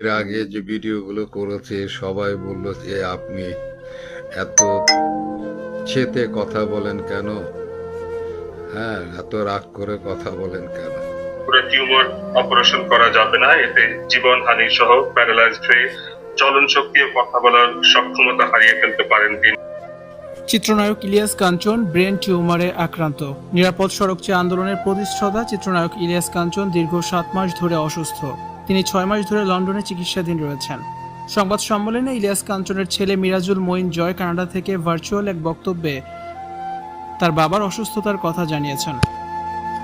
এর আগে যে ভিডিওগুলো করেছে সবাই বলল যে আপনি এত চেতে কথা বলেন কেন? হ্যাঁ এত রাগ করে কথা বলেন কেন? টিউমার অপারেশন করা যাবে না এতে জীবনহানি সহ প্যারালাইজড হয়ে চলন শক্তি ও কথা বলার সক্ষমতা হারিয়ে ফেলতে পারেন তিনি। চিত্রনায়ক ইলিয়াস কাঞ্চন ব্রেন টিউমারে আক্রান্ত। নিরাপদ সড়ক চেয়ে আন্দোলনের প্রতিষ্ঠাতা চিত্রনায়ক ইলিয়াস কাঞ্চন দীর্ঘ সাত মাস ধরে অসুস্থ। তিনি ছয় মাস ধরে লন্ডনে চিকিৎসাধীন রয়েছেন। সংবাদ সম্মেলনে ইলিয়াস কাঞ্চনের ছেলে মিরাজুল মঈন জয় কানাডা থেকে ভার্চুয়াল এক বক্তব্যে তার বাবার অসুস্থতার কথা জানিয়েছেন।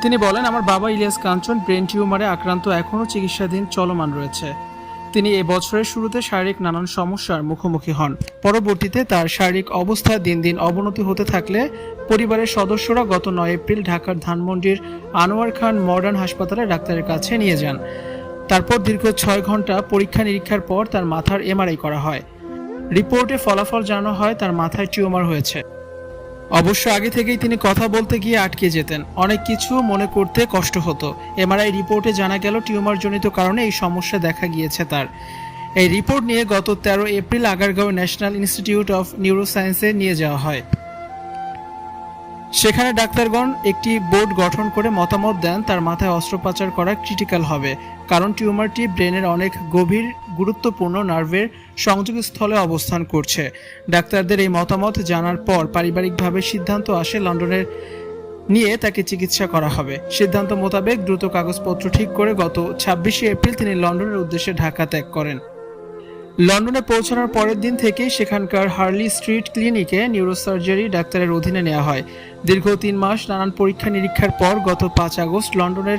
তিনি বলেন, আমার বাবা ইলিয়াস কাঞ্চন ব্রেন টিউমারে আক্রান্ত, এখনও চিকিৎসাধীন চলমান রয়েছে। তিনি এ বছরের শুরুতে শারীরিক নানান সমস্যার মুখোমুখি হন। পরবর্তীতে তার শারীরিক অবস্থা দিন দিন অবনতি হতে থাকলে পরিবারের সদস্যরা গত নয় এপ্রিল ঢাকার ধানমন্ডির আনোয়ার খান মডার্ন হাসপাতালে ডাক্তারের কাছে নিয়ে যান। তারপর দীর্ঘ ছয় ঘণ্টা পরীক্ষা নিরীক্ষার পর তার মাথার এমআরআই করা হয়। রিপোর্টে ফলাফল জানানো হয় তার মাথায় টিউমার হয়েছে। অবশ্য আগে থেকেই তিনি কথা বলতে গিয়ে আটকে যেতেন। অনেক কিছু মনে করতে কষ্ট হতো। এমআরআই রিপোর্টে জানা গেল টিউমারজনিত কারণে এই সমস্যা দেখা গিয়েছে তার। এই রিপোর্ট নিয়ে গত তেরো April Agargaon national institute of নিউরোসায়েন্সে নিয়ে যাওয়া হয়। সেখানে ডাক্তারগণ একটি বোর্ড গঠন করে মতামত দেন, তার মাথায় অস্ত্রোপচার করা ক্রিটিক্যাল হবে। কারণ টিউমারটি ব্রেনের অনেক গভীর, গুরুত্বপূর্ণ নার্ভের সংযোগস্থলে অবস্থান করছে। ডাক্তারদের এই মতামত জানার পর পারিবারিকভাবে সিদ্ধান্ত আসে লন্ডনের নিয়ে তাকে চিকিৎসা করা হবে। সিদ্ধান্ত মোতাবেক দ্রুত কাগজপত্র ঠিক করে গত ছাব্বিশে এপ্রিল তিনি লন্ডনের উদ্দেশ্যে ঢাকা ত্যাগ করেন। লন্ডনে পৌঁছানোর পরের দিন থেকেই সেখানকার হার্লি স্ট্রিট ক্লিনিকে নিউরোসার্জারি ডাক্তারের অধীনে নেওয়া হয়। দীর্ঘ তিন মাস নানান পরীক্ষা নিরীক্ষার পর গত পাঁচ আগস্ট লন্ডনের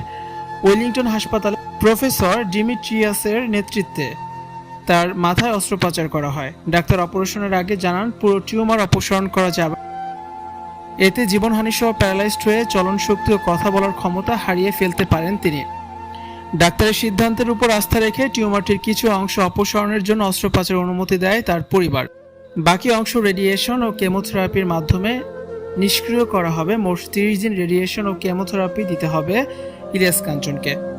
ওয়েলিংটন হাসপাতালে প্রফেসর ডিমিট্রিয়াসের নেতৃত্বে তার মাথায় অস্ত্রোপচার করা হয়। ডাক্তার অপারেশনের আগে জানান, পুরো টিউমার অপসারণ করা যাবে। এতে জীবনহানিসহ প্যারালাইজড হয়ে চলন শক্তি ও কথা বলার ক্ষমতা হারিয়ে ফেলতে পারেন তিনি। ডাক্তারের সিদ্ধান্তের উপর আস্থা রেখে টিউমারটির কিছু অংশ অপসারণের জন্য অস্ত্রোপচারের অনুমতি দেয় তার পরিবার। বাকি অংশ রেডিয়েশন ও কেমোথেরাপির মাধ্যমে নিষ্ক্রিয় করা হবে। মোট তিরিশ দিন রেডিয়েশন ও কেমোথেরাপি দিতে হবে ইলিয়াস কাঞ্চনকে।